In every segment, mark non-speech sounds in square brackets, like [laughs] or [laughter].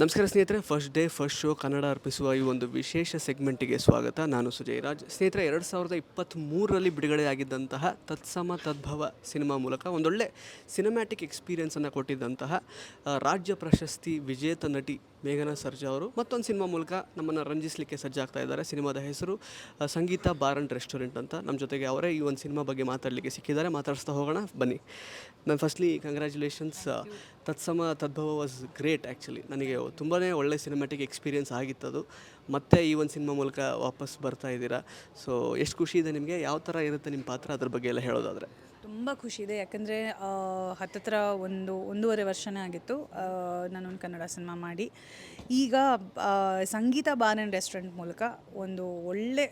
ನಮಸ್ಕಾರ ಸ್ನೇಹಿತರೆ first day first show Kannada ಅರ್ಪಿಸುವ ಈ ಒಂದು ವಿಶೇಷ ಸೆಗ್ಮೆಂಟಿಗೆ ಸ್ವಾಗತ. ನಾನು ಸುಜಯ್ ರಾಜ್ ಸ್ನೇಹಿತರೆ, ಎರಡು ಸಾವಿರದ ಇಪ್ಪತ್ತ್ಮೂರರಲ್ಲಿ ಬಿಡುಗಡೆಯಾಗಿದ್ದಂತಹ ತತ್ಸಮ ತದ್ಭವ ಸಿನಿಮಾ ಮೂಲಕ ಒಂದೊಳ್ಳೆ ಸಿನಿಮ್ಯಾಟಿಕ್ ಎಕ್ಸ್ಪೀರಿಯನ್ಸನ್ನು ಕೊಟ್ಟಿದ್ದಂತಹ ರಾಜ್ಯ ಪ್ರಶಸ್ತಿ ವಿಜೇತ ನಟಿ ಮೇಘನಾ ಸರ್ಜಾ ಅವರು ಮತ್ತೊಂದು ಸಿನಿಮಾ ಮೂಲಕ ನಮ್ಮನ್ನು ರಂಜಿಸಲಿಕ್ಕೆ ಸಜ್ಜಾಗ್ತಾ ಇದ್ದಾರೆ. ಸಿನಿಮಾದ ಹೆಸರು ಸಂಗೀತ ಬಾರ್ ಅಂಡ್ ರೆಸ್ಟೋರೆಂಟ್ ಅಂತ. ನಮ್ಮ ಜೊತೆಗೆ ಅವರೇ ಈ ಒಂದು ಸಿನಿಮಾ ಬಗ್ಗೆ ಮಾತಾಡಲಿಕ್ಕೆ ಸಿಕ್ಕಿದ್ದಾರೆ. ಮಾತಾಡಿಸ್ತಾ ಹೋಗೋಣ. ಬನ್ನಿ. ನಾನು firstly congratulations Tatsama Tadbhava was great actually ನನಗೆ ತುಂಬಾ ಒಳ್ಳೆ ಸಿನಿಮ್ಯಾಟಿಕ್ ಎಕ್ಸ್ಪೀರಿಯನ್ಸ್ ಆಗಿತ್ತದು. ಮತ್ತೆ ಈ ಒಂದು ಸಿನಿಮಾ ಮೂಲಕ ವಾಪಸ್ ಬರ್ತಾ ಇದ್ದೀರಾ? ಸೊ ಎಷ್ಟು ಖುಷಿ ಇದೆ ನಿಮಗೆ? ಯಾವ ಥರ ಇರುತ್ತೆ ನಿಮ್ಮ ಪಾತ್ರ ಅದ್ರ ಬಗ್ಗೆ ಎಲ್ಲ ಹೇಳೋದಾದರೆ? ತುಂಬ ಖುಷಿ ಇದೆ. ಯಾಕಂದರೆ ಹತ್ತತ್ರ ಒಂದು, ಒಂದೂವರೆ ವರ್ಷನೇ ಆಗಿತ್ತು. ನಾನೊಂದು ಕನ್ನಡ ಸಿನಿಮಾ ಮಾಡಿ. ಈಗ ಸಂಗೀತ ಬಾರ್ ಆ್ಯಂಡ್ ರೆಸ್ಟೋರೆಂಟ್ ಮೂಲಕ ಒಂದು ಒಳ್ಳೆ,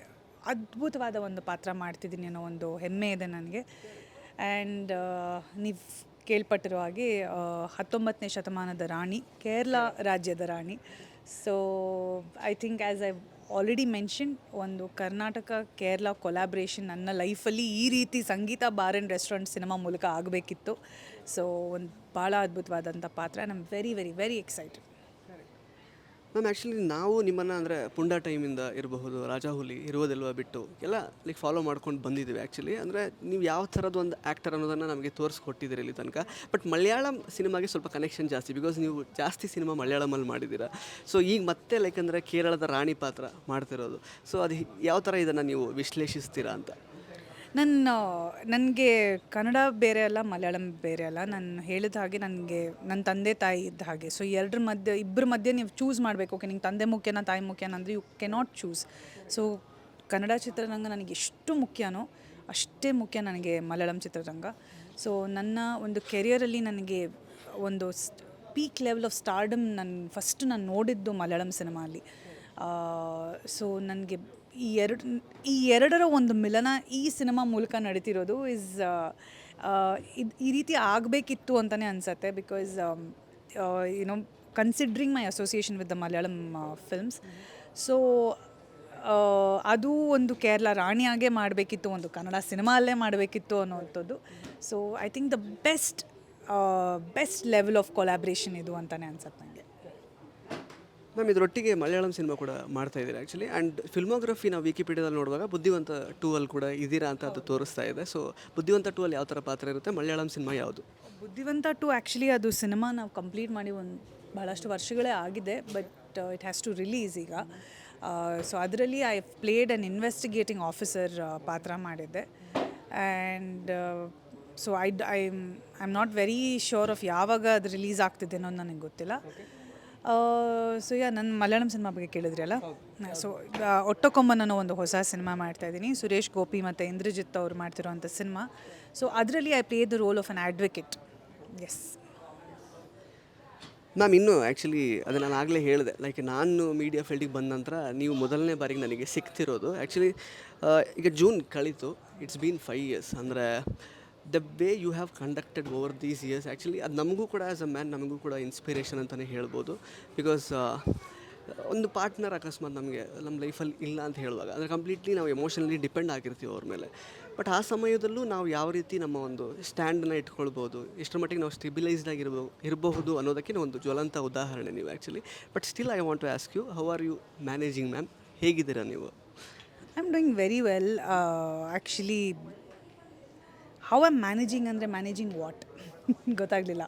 ಅದ್ಭುತವಾದ ಒಂದು ಪಾತ್ರ ಮಾಡ್ತಿದ್ದೀನಿ ಅನ್ನೋ ಒಂದು ಹೆಮ್ಮೆ ಇದೆ ನನಗೆ. ಆ್ಯಂಡ್ ನೀವು ಕೇಳ್ಪಟ್ಟಿರುವ ಹಾಗೆ ಹತ್ತೊಂಬತ್ತನೇ ಶತಮಾನದ ರಾಣಿ, ಕೇರಳ ರಾಜ್ಯದ ರಾಣಿ. So I think as I already mention ಒಂದು ಕರ್ನಾಟಕ ಕೇರಳ ಕೊಲಾಬ್ರೇಷನ್ ನನ್ನ ಲೈಫಲ್ಲಿ ಈ ರೀತಿ ಸಂಗೀತ ಬಾರ್ ಆ್ಯಂಡ್ ರೆಸ್ಟೋರೆಂಟ್ ಸಿನಿಮಾ ಮೂಲಕ ಆಗಬೇಕಿತ್ತು. ಸೊ ಒಂದು ಭಾಳ ಅದ್ಭುತವಾದಂಥ ಪಾತ್ರ. Am very very very excited ma'am actually ನಾವು ನಿಮ್ಮನ್ನು ಅಂದರೆ ಪುಂಡ ಟೈಮಿಂದ ಇರಬಹುದು, ರಾಜಾಹುಲಿ ಇರುವುದಿಲ್ವ ಬಿಟ್ಟು, ಎಲ್ಲ ಲೈಕ್ ಫಾಲೋ ಮಾಡ್ಕೊಂಡು ಬಂದಿದ್ದೀವಿ ಆ್ಯಕ್ಚುಲಿ ಅಂದರೆ ನೀವು ಯಾವ ಥರದ ಒಂದು ಆ್ಯಕ್ಟರ್ ಅನ್ನೋದನ್ನು ನಮಗೆ ತೋರಿಸ್ಕೊಟ್ಟಿದ್ದೀರಿ ಇಲ್ಲಿ ತನಕ. ಬಟ್ ಮಲಯಾಳಂ ಸಿನಿಮಾಗೆ ಸ್ವಲ್ಪ ಕನೆಕ್ಷನ್ ಜಾಸ್ತಿ ಬಿಕಾಸ್ ನೀವು ಜಾಸ್ತಿ ಸಿನಿಮಾ ಮಲಯಾಳಮಲ್ಲಿ ಮಾಡಿದ್ದೀರಾ. ಸೊ ಈಗ ಮತ್ತೆ ಲೈಕ್ ಅಂದರೆ ಕೇರಳದ ರಾಣಿ ಪಾತ್ರ ಮಾಡ್ತಿರೋದು. ಸೊ ಅದು ಯಾವ ಥರ ಇದನ್ನು ನೀವು ವಿಶ್ಲೇಷಿಸ್ತೀರಾ ಅಂತ? ನನ್ನ, ನನಗೆ ಕನ್ನಡ ಬೇರೆ ಅಲ್ಲ, ಮಲಯಾಳಂ ಬೇರೆ ಅಲ್ಲ. ನಾನು ಹೇಳಿದ ಹಾಗೆ ನನಗೆ ನನ್ನ ತಂದೆ ತಾಯಿ ಇದ್ದ ಹಾಗೆ. ಸೊ ಎರಡರ ಮಧ್ಯೆ ಇಬ್ಬರ ಮಧ್ಯೆ ನೀವು ಚೂಸ್ ಮಾಡಬೇಕು. ಓಕೆ ನಿಂಗೆ ತಂದೆ ಮುಖ್ಯನಾ, ತಾಯಿ ಮುಖ್ಯನ ಅಂದರೆ you cannot choose so Kannada ಚಿತ್ರರಂಗ ನನಗೆ ಎಷ್ಟು ಮುಖ್ಯನೋ ಅಷ್ಟೇ ಮುಖ್ಯ ನನಗೆ ಮಲಯಾಳಂ ಚಿತ್ರರಂಗ. ಸೊ ನನ್ನ ಒಂದು ಕೆರಿಯರಲ್ಲಿ ನನಗೆ ಒಂದು ಪೀಕ್ ಲೆವೆಲ್ ಆಫ್ ಸ್ಟಾರ್ಡಮ್ ನಾನು ಫಸ್ಟ್ ನಾನು ನೋಡಿದ್ದು ಮಲಯಾಳಂ ಸಿನಿಮಾಲಿ ಸೊ ನನಗೆ ಈ ಎರಡು, ಈ ಎರಡರ ಒಂದು ಮಿಲನ ಈ ಸಿನಿಮಾ ಮೂಲಕ ನಡೀತಿರೋದು ಇಸ್ ಇದು, ಈ ರೀತಿ ಆಗಬೇಕಿತ್ತು ಅಂತಲೇ ಅನಿಸತ್ತೆ because you know considering my association with the Malayalam films so ಅದು ಒಂದು ಕೇರಳ ರಾಣಿಯಾಗೆ ಮಾಡಬೇಕಿತ್ತು, ಒಂದು ಕನ್ನಡ ಸಿನಿಮಾ ಅಲ್ಲೇ ಮಾಡಬೇಕಿತ್ತು ಅನ್ನೋವಂಥದ್ದು. So I think the best best level of collaboration ಇದು ಅಂತಲೇ ಅನ್ಸತ್ತೆ. ಮ್ಯಾಮ್ ಇದರೊಟ್ಟಿಗೆ ಮಲಯಾಳಂ ಸಿನಿಮಾ ಕೂಡ ಮಾಡ್ತಾ ಇದ್ದೀರಾ ಆ್ಯಕ್ಚುಲಿ ಆ್ಯಂಡ್ ಫಿಲ್ಮೋಗ್ರಫಿ ನಾವು ವಿಕಿಪೀಡಿಯಾದಲ್ಲಿ ನೋಡುವಾಗ ಬುದ್ಧಿವಂತ ಟೂ ಅಲ್ಲಿ ಕೂಡ ಇದ್ದೀರಾ ಅಂತ ಅದು ತೋರಿಸ್ತಾ ಇದೆ. ಸೊ ಬುದ್ಧಿವಂತ ಟೂ ಅಲ್ಲಿ ಯಾವ ಥರ ಪಾತ್ರ ಇರುತ್ತೆ? ಮಲಯಾಳಂ ಸಿನಿಮಾ ಯಾವುದು? ಬುದ್ಧಿವಂತ ಟು ಆ್ಯಕ್ಚುಲಿ ಅದು ಸಿನಿಮಾ ನಾವು ಕಂಪ್ಲೀಟ್ ಮಾಡಿ ಒಂದು ಭಾಳಷ್ಟು ವರ್ಷಗಳೇ ಆಗಿದೆ but it has to release ಈಗ. ಸೊ ಅದರಲ್ಲಿ I played an investigating officer ಪಾತ್ರ ಮಾಡಿದ್ದೆ. And so I I I am not very sure of ಯಾವಾಗ ಅದು ರಿಲೀಸ್ ಆಗ್ತಿದೆ ಅನ್ನೋದು ನನಗೆ ಗೊತ್ತಿಲ್ಲ. ಸೊ ಯಾ ನನ್ನ ಮಲಯಾಳಂ ಸಿನಿಮಾ ಬಗ್ಗೆ ಕೇಳಿದ್ರಿ ಅಲ್ಲ? ಸೊ ಒಟ್ಟೊಕೊಂಬನ್ ಅನ್ನೋ ಒಂದು ಹೊಸ ಸಿನಿಮಾ ಮಾಡ್ತಾ ಇದ್ದೀನಿ. ಸುರೇಶ್ ಗೋಪಿ ಮತ್ತು ಇಂದ್ರಜಿತ್ ಅವರು ಮಾಡ್ತಿರೋವಂಥ ಸಿನಿಮಾ ಸೊ ಅದರಲ್ಲಿ I play the role of an advocate yes ma'am ಇನ್ನೂ ಆ್ಯಕ್ಚುಲಿ ಅದು ನಾನು ಆಗಲೇ ಹೇಳಿದೆ. ಲೈಕ್ ನಾನು ಮೀಡಿಯಾ ಫೀಲ್ಡಿಗೆ ಬಂದ ನಂತರ ನೀವು ಮೊದಲನೇ ಬಾರಿಗೆ ನನಗೆ ಸಿಗ್ತಿರೋದು ಆ್ಯಕ್ಚುಲಿ ಈಗ ಜೂನ್ ಕಳೀತು. ಇಟ್ಸ್ ಬೀನ್ ಫೈವ್ ಇಯರ್ಸ್ ಅಂದರೆ the way you have conducted over these years actually ಅದು ನಮಗೂ ಕೂಡ ಆ್ಯಸ್ ಅ ಮ್ಯಾನ್ ನಮಗೂ ಕೂಡ ಇನ್ಸ್ಪಿರೇಷನ್ ಅಂತಲೇ ಹೇಳ್ಬೋದು. ಬಿಕಾಸ್ ಒಂದು ಪಾರ್ಟ್ನರ್ ಅಕಸ್ಮಾತ್ ನಮಗೆ ನಮ್ಮ ಲೈಫಲ್ಲಿ ಇಲ್ಲ ಅಂತ ಹೇಳುವಾಗ, ಅಂದರೆ ಕಂಪ್ಲೀಟ್ಲಿ ನಾವು ಎಮೋಷನಲಿ ಡಿಪೆಂಡ್ ಆಗಿರ್ತೀವಿ ಅವ್ರ ಮೇಲೆ. ಬಟ್ ಆ ಸಮಯದಲ್ಲೂ ನಾವು ಯಾವ ರೀತಿ ನಮ್ಮ ಒಂದು ಸ್ಟ್ಯಾಂಡನ್ನ ಇಟ್ಕೊಳ್ಬೋದು, ಎಷ್ಟರ ಮಟ್ಟಿಗೆ ನಾವು ಸ್ಟೆಬಿಲೈಸ್ಡ್ ಆಗಿರ್ಬೋ, ಇರಬಹುದು ಅನ್ನೋದಕ್ಕೆ ಒಂದು ಜ್ವಲಂತ ಉದಾಹರಣೆ ನೀವು actually but still I want to ask you how are you managing ma'am ಹೇಗಿದ್ದೀರಾ ನೀವು? I am doing very well actually how am managing ಅಂದರೆ ಮ್ಯಾನೇಜಿಂಗ್ ವಾಟ್ ಗೊತ್ತಾಗಲಿಲ್ಲ.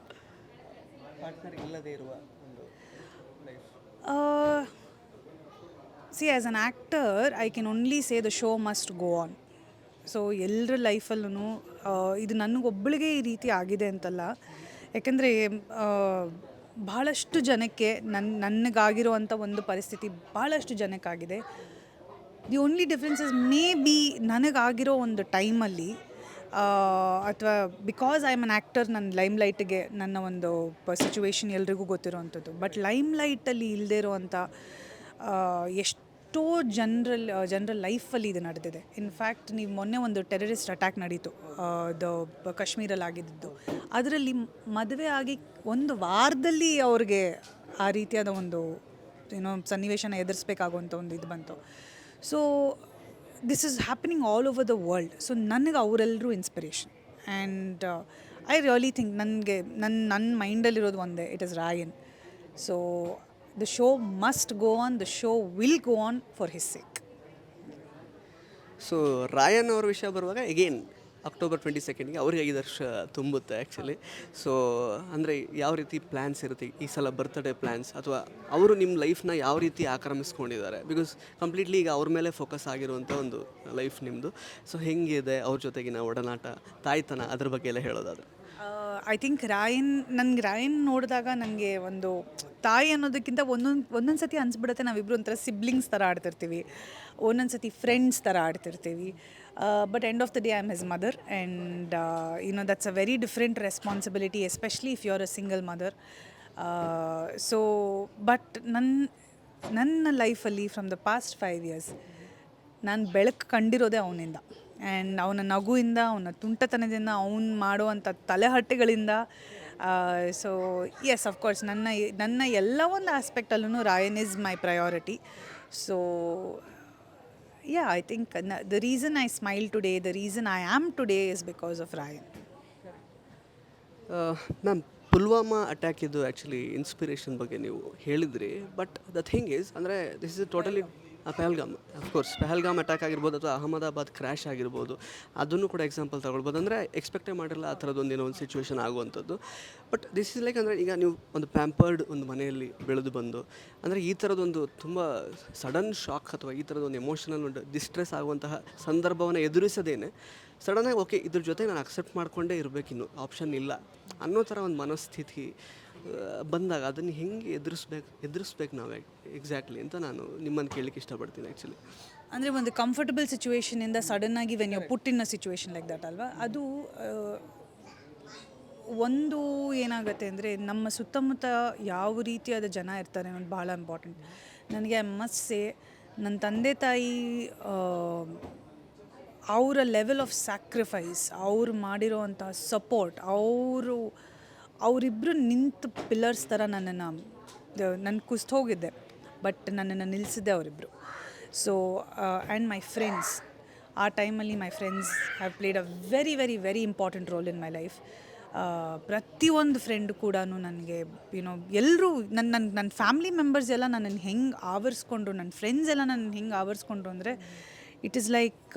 See as an actor I can only say the show must go on so ಎಲ್ಲರ ಲೈಫಲ್ಲೂ ಇದು ನನಗೊಬ್ಬಳಿಗೆ ಈ ರೀತಿ ಆಗಿದೆ ಅಂತಲ್ಲ. ಯಾಕೆಂದರೆ ಭಾಳಷ್ಟು ಜನಕ್ಕೆ ನನ್ನ ನನಗಾಗಿರುವಂಥ ಒಂದು ಪರಿಸ್ಥಿತಿ ಭಾಳಷ್ಟು ಜನಕ್ಕಾಗಿದೆ. The only differences may be ನನಗಾಗಿರೋ ಒಂದು ಟೈಮಲ್ಲಿ ಅಥವಾ because I am an actor ನನ್ನ ಲೈಮ್ ಲೈಟ್ಗೆ ನನ್ನ ಒಂದು ಸಿಚುವೇಶನ್ ಎಲ್ರಿಗೂ ಗೊತ್ತಿರೋವಂಥದ್ದು. ಬಟ್ ಲೈಮ್ ಲೈಟಲ್ಲಿ ಇಲ್ಲದೇ ಇರೋವಂಥ ಎಷ್ಟೋ ಜನರಲ್ ಜನರಲ್ ಲೈಫಲ್ಲಿ ಇದು ನಡೆದಿದೆ. ಇನ್ಫ್ಯಾಕ್ಟ್ ನೀವು ಮೊನ್ನೆ ಒಂದು ಟೆರರಿಸ್ಟ್ ಅಟ್ಯಾಕ್ ನಡೀತು ದ ಕಾಶ್ಮೀರಲ್ಲಿ ಆಗಿದ್ದು ಅದರಲ್ಲಿ ಮದುವೆ ಆಗಿ ಒಂದು ವಾರದಲ್ಲಿ ಅವ್ರಿಗೆ ಆ ರೀತಿಯಾದ ಒಂದು, ಏನೋ ಸನ್ನಿವೇಶನ ಎದುರಿಸ್ಬೇಕಾಗುವಂಥ ಒಂದು ಇದು ಬಂತು. So this is happening all over the world so ನನಗೆ ಅವರೆಲ್ಲರೂ inspiration and I really think ನನಗೆ ನನ್ನ ನನ್ನ ಮೈಂಡಲ್ಲಿರೋದು ಒಂದೇ it is Rayan so the show must go on the show will go on for his sake so Rayan ಅವ್ರ ವಿಷಯ ಬರುವಾಗ ಎಗೇನ್ ಅಕ್ಟೋಬರ್ ಟ್ವೆಂಟಿ ಸೆಕೆಂಡ್ಗೆ ಅವ್ರಿಗೆ ಐದು ವರ್ಷ ತುಂಬುತ್ತೆ ಆ್ಯಕ್ಚುಲಿ ಸೊ ಅಂದರೆ ಯಾವ ರೀತಿ ಪ್ಲ್ಯಾನ್ಸ್ ಇರುತ್ತೆ? ಈ ಸಲ ಬರ್ತ್ಡೇ ಪ್ಲ್ಯಾನ್ಸ್ ಅಥವಾ ಅವರು ನಿಮ್ಮ ಲೈಫ್ನ ಯಾವ ರೀತಿ ಆಕ್ರಮಿಸ್ಕೊಂಡಿದ್ದಾರೆ? ಬಿಕಾಸ್ ಕಂಪ್ಲೀಟ್ಲಿ ಈಗ ಅವ್ರ ಮೇಲೆ ಫೋಕಸ್ ಆಗಿರುವಂಥ ಒಂದು ಲೈಫ್ ನಿಮ್ಮದು ಸೊ ಹೆಂಗಿದೆ? ಅವ್ರ ಜೊತೆಗಿನ ಒಡನಾಟ, ತಾಯ್ತನ ಅದ್ರ ಬಗ್ಗೆ ಎಲ್ಲ ಹೇಳೋದಾದ್ರೆ. ಐ ಥಿಂಕ್ ರಾಯನ್ ನನಗೆ ರಾಯನ್ ನೋಡಿದಾಗ ನನಗೆ ಒಂದು ತಾಯಿ ಅನ್ನೋದಕ್ಕಿಂತ ಒಂದೊಂದು ಒಂದೊಂದು ಸತಿ ಅನ್ಸ್ಬಿಡುತ್ತೆ ನಾವಿಬ್ಬರು ಒಂಥರ ಸಿಬ್ಲಿಂಗ್ಸ್ ಥರ ಆಡ್ತಿರ್ತೀವಿ. ಒಂದೊಂದು ಸತಿ ಫ್ರೆಂಡ್ಸ್ ಥರ ಆಡ್ತಿರ್ತೀವಿ. But end of the day I am his mother and you know that's a very different responsibility especially if you are a single mother so but ನನ್ನ ನನ್ನ ಲೈಫಲ್ಲಿ from the past five years ನಾನು ಬೆಳಕು ಕಂಡಿರೋದೇ ಅವನಿಂದ. And ಅವನ ನಗುವಿಂದ, ಅವನ ತುಂಟತನದಿಂದ, ಅವನು ಮಾಡುವಂಥ ತಲೆಹಟ್ಟೆಗಳಿಂದ ಸೊ ಎಸ್ ಅಫ್ಕೋರ್ಸ್ ನನ್ನ ನನ್ನ ಎಲ್ಲ ಒಂದು ಆಸ್ಪೆಕ್ಟಲ್ಲೂ Raayan is my priority so yeah I think the reason I smile today the reason I am today is because of Raayan ma'am Pulwama attack ಇದು ಆ್ಯಕ್ಚುಲಿ ಇನ್ಸ್ಪಿರೇಷನ್ ಬಗ್ಗೆ ನೀವು ಹೇಳಿದ್ರಿ ಬಟ್ ದ ಥಿಂಗ್ ಇಸ್ ಅಂದರೆ this is totally Pahalgam of course Pahalgam attack ಆಗಿರ್ಬೋದು ಅಥವಾ Ahmedabad crash ಆಗಿರ್ಬೋದು, ಅದನ್ನು ಕೂಡ ಎಕ್ಸಾಂಪಲ್ ತಗೊಳ್ಬೋದು. ಅಂದರೆ ಎಕ್ಸ್ಪೆಕ್ಟೇ ಮಾಡಿರಲ್ಲ ಆ ಥರದ್ದೊಂದು ಏನೋ ಒಂದು ಸಿಚುವೇಶನ್ ಆಗುವಂಥದ್ದು. ಬಟ್ ದಿಸ್ ಇಸ್ ಲೈಕ್ ಅಂದರೆ ಈಗ ನೀವು ಒಂದು ಪ್ಯಾಂಪರ್ಡ್ ಒಂದು ಮನೆಯಲ್ಲಿ ಬೆಳೆದು ಬಂದು, ಅಂದರೆ ಈ ಥರದೊಂದು ತುಂಬ ಸಡನ್ ಶಾಕ್ ಅಥವಾ ಈ ಥರದೊಂದು ಎಮೋಷನಲ್ ಒಂದು ಡಿಸ್ಟ್ರೆಸ್ ಆಗುವಂತಹ ಸಂದರ್ಭವನ್ನು ಎದುರಿಸದೇನೆ ಸಡನ್ನಾಗಿ ಓಕೆ ಇದ್ರ ಜೊತೆ ನಾನು ಅಕ್ಸೆಪ್ಟ್ ಮಾಡಿಕೊಂಡೇ ಇರಬೇಕಿನ್ನು ಆಪ್ಷನ್ ಇಲ್ಲ ಅನ್ನೋ ಥರ ಒಂದು ಮನಸ್ಥಿತಿ ಬಂದಾಗ ಅದನ್ನು ಹೆಂಗೆ ಎದುರಿಸ್ಬೇಕು ಎದುರಿಸ್ಬೇಕು ನಾವು ಎಕ್ಸಾಕ್ಟ್ಲಿ ಅಂತ ನಾನು ನಿಮ್ಮನ್ನು ಕೇಳಲಿಕ್ಕೆ ಇಷ್ಟಪಡ್ತೀನಿ ಆ್ಯಕ್ಚುಲಿ ಅಂದರೆ ಒಂದು ಕಂಫರ್ಟಬಲ್ ಸಿಚುವೇಶನಿಂದ ಸಡನ್ನಾಗಿ when you put in a situation like that ಅಲ್ವಾ? ಅದು ಒಂದು ಏನಾಗುತ್ತೆ ಅಂದರೆ ನಮ್ಮ ಸುತ್ತಮುತ್ತ ಯಾವ ರೀತಿಯಾದ ಜನ ಇರ್ತಾರೆ ಅನ್ನೋದು ಭಾಳ ಇಂಪಾರ್ಟೆಂಟ್ ನನಗೆ ಮಸ್ಟ್ ಸೇ ನನ್ನ ತಂದೆ ತಾಯಿ ಅವರ ಲೆವೆಲ್ ಆಫ್ ಸ್ಯಾಕ್ರಿಫೈಸ್ ಅವ್ರು ಮಾಡಿರೋವಂಥ ಸಪೋರ್ಟ್ ಅವರು ಅವರಿಬ್ಬರು ನಿಂತು ಪಿಲ್ಲರ್ಸ್ ಥರ ನನ್ನನ್ನು ನನ್ನ ಕುಸ್ತು ಹೋಗಿದ್ದೆ. ಬಟ್ ನನ್ನನ್ನು ನಿಲ್ಲಿಸಿದ್ದೆ ಅವರಿಬ್ಬರು ಸೊ ಆ್ಯಂಡ್ ಮೈ ಫ್ರೆಂಡ್ಸ್ ಆ ಟೈಮಲ್ಲಿ my friends have played a very very very important role in my life ಪ್ರತಿಯೊಂದು ಫ್ರೆಂಡ್ ಕೂಡ ನನಗೆ ಯುನೋ ಎಲ್ಲರೂ ನನ್ನ ನನ್ನ ನನ್ನ ಫ್ಯಾಮ್ಲಿ ಮೆಂಬರ್ಸ್ ಎಲ್ಲ ನನ್ನನ್ನು ಹೆಂಗೆ ಆವರಿಸ್ಕೊಂಡ್ರು ನನ್ನ ಫ್ರೆಂಡ್ಸ್ ಎಲ್ಲ ನನ್ನ ಹೆಂಗೆ ಆವರಿಸ್ಕೊಂಡ್ರು ಅಂದರೆ ಇಟ್ ಈಸ್ ಲೈಕ್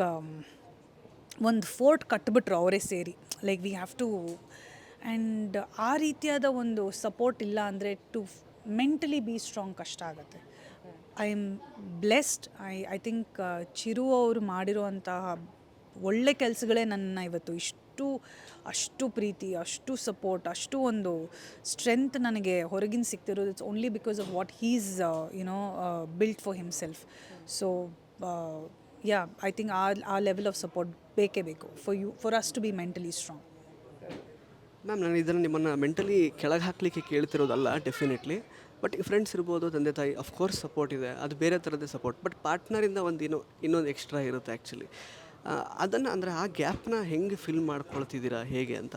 ಒಂದು ಫೋರ್ಟ್ ಕಟ್ಬಿಟ್ರು ಅವರೇ ಸೇರಿ. Like we have to and ಆ ರೀತಿಯಾದ ಒಂದು ಸಪೋರ್ಟ್ ಇಲ್ಲ ಅಂದರೆ ಟು ಮೆಂಟಲಿ ಬಿ ಸ್ಟ್ರಾಂಗ್ ಕಷ್ಟ ಆಗುತ್ತೆ. I am blessed I I think Chiru ಅವರು ಮಾಡಿರುವಂತಹ ಒಳ್ಳೆ ಕೆಲಸಗಳೇ ನನ್ನ ಇವತ್ತು ಇಷ್ಟು, ಅಷ್ಟು ಪ್ರೀತಿ, ಅಷ್ಟು ಸಪೋರ್ಟ್ ಅಷ್ಟು ಒಂದು ಸ್ಟ್ರೆಂತ್ ನನಗೆ ಹೊರಗಿನ ಸಿಗ್ತಿರೋದು it's only because of what he's you know built for himself so yeah I think ಆ ಆ ಲೆವೆಲ್ ಆಫ್ ಸಪೋರ್ಟ್ ಬೇಕೇ ಬೇಕು. For you for us to be mentally strong ma'am ನಾನು ಇದನ್ನು ನಿಮ್ಮನ್ನು ಮೆಂಟಲಿ ಕೆಳಗೆ ಹಾಕಲಿಕ್ಕೆ ಕೇಳ್ತಿರೋದಲ್ಲ ಡೆಫಿನೆಟ್ಲಿ ಬಟ್ ಈ ಫ್ರೆಂಡ್ಸ್ ಇರ್ಬೋದು ತಂದೆ ತಾಯಿ ಅಫ್ಕೋರ್ಸ್ ಸಪೋರ್ಟ್ ಇದೆ. ಅದು ಬೇರೆ ಥರದ್ದೇ ಸಪೋರ್ಟ್ ಬಟ್ ಪಾರ್ಟ್ನರಿಂದ ಒಂದು ಏನೋ ಇನ್ನೊಂದು ಎಕ್ಸ್ಟ್ರಾ ಇರುತ್ತೆ ಆ್ಯಕ್ಚುಲಿ ಅದನ್ನು ಅಂದರೆ ಆ ಗ್ಯಾಪ್ನ ಹೆಂಗೆ ಫಿಲ್ ಮಾಡ್ಕೊಳ್ತಿದ್ದೀರಾ ಹೇಗೆ ಅಂತ?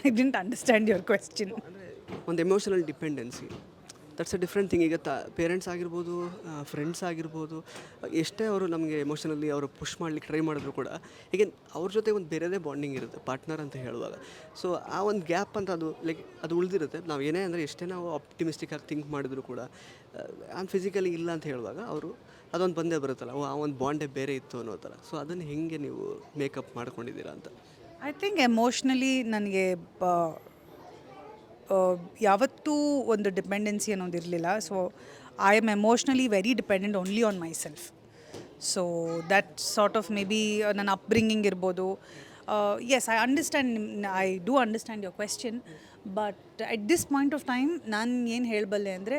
I didn't understand your question ಒಂದು emotional dependency that's a different thing ಈಗ ತ ಪೇರೆಂಟ್ಸ್ ಆಗಿರ್ಬೋದು ಫ್ರೆಂಡ್ಸ್ ಆಗಿರ್ಬೋದು, ಎಷ್ಟೇ ಅವರು ನಮಗೆ ಎಮೋಷನಲ್ಲಿ ಅವರು ಪುಷ್ ಮಾಡ್ಲಿಕ್ಕೆ ಟ್ರೈ ಮಾಡಿದ್ರು ಕೂಡ ಹೀಗೆ ಅವ್ರ ಜೊತೆ ಒಂದು ಬೇರೆದೇ ಬಾಂಡಿಂಗ್ ಇರುತ್ತೆ ಪಾರ್ಟ್ನರ್ ಅಂತ ಹೇಳುವಾಗ. ಸೊ ಆ ಒಂದು ಗ್ಯಾಪ್ ಅಂತ ಅದು ಲೈಕ್ ಅದು ಉಳಿದಿರುತ್ತೆ. ನಾವು ಏನೇ ಅಂದರೆ ಎಷ್ಟೇ ನಾವು ಆಪ್ಟಿಮಿಸ್ಟಿಕ್ ಆಗಿ ಥಿಂಕ್ ಮಾಡಿದ್ರು ಕೂಡ ಆನ್ ಫಿಸಿಕಲಿ ಇಲ್ಲ ಅಂತ ಹೇಳುವಾಗ ಅವರು ಅದೊಂದು ಬಂದೇ ಬರುತ್ತಲ್ಲ, ಓ, ಆ ಒಂದು ಬಾಂಡೇ ಬೇರೆ ಇತ್ತು ಅನ್ನೋ ಥರ. ಸೊ ಅದನ್ನು ಹೆಂಗೆ ನೀವು ಮೇಕಪ್ ಮಾಡ್ಕೊಂಡಿದ್ದೀರಾ ಅಂತ? ಐ ಥಿಂಕ್ ಎಮೋಷ್ನಲಿ ನನಗೆ ಯಾವತ್ತೂ ಒಂದು ಡಿಪೆಂಡೆನ್ಸಿ ಅನ್ನೋದು ಇರಲಿಲ್ಲ. So I am emotionally very dependent only on myself so that sort of maybe ನನ್ನ ಅಪ್ಬ್ರಿಂಗಿಂಗ್ ಇರ್ಬೋದು. Yes I understand I do understand your question but at this point of time ನಾನು ಏನು ಹೇಳಬಲ್ಲೆ ಅಂದರೆ